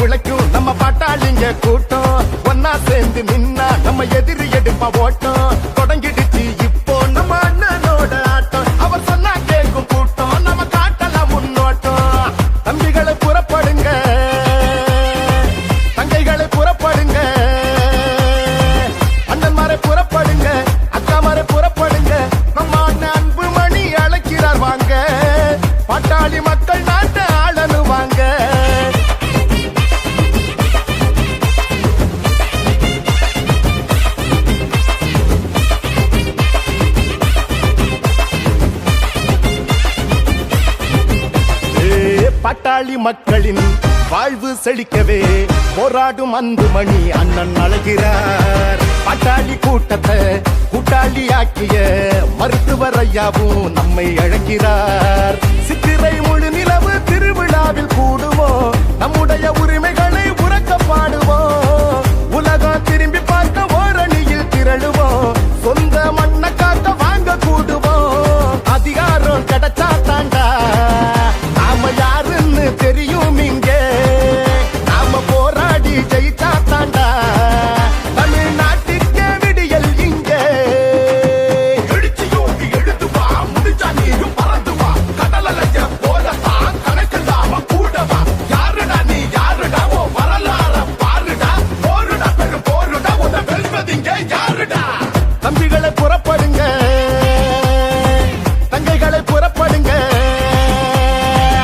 உழைக்கும் நம்ம பாட்டாளிங்க கூட்டம். ஒன்னா சேர்ந்து நின்னா நம்ம எதிரி எடுப்பா ஓட்டம். தொடங்கிடுச்சு இப்போ நம்ம அண்ணனோட ஆட்டம். அவர் சொன்னா கேட்கும் கூட்டம். நம்ம காட்டலாம் முன்னோட்டம். தம்பிகளை புறப்படுங்க. தங்கைகளை புறப்படுங்க. அண்ணன்மாரை புறப்படுங்க. அக்காமாரை புறப்படுங்க. நம்ம அண்ணன் அன்பு மணி அழைக்கிறார் வாங்க. பாட்டாளி மக்கள் நான் பாட்டாளி மக்களின் வாழ்வு செழிக்கவே போராடும் அன்பு மணி அண்ணன் அழகிறார். பாட்டாளி கூட்டத்தை கூட்டாளி ஆக்கிய மருத்துவர் ஐயாவும் நம்மை அழைக்கிறார். சித்திரை முழு நிலவு திருவிழாவில் கூடுவோம் நம்முடைய உரிமைகள்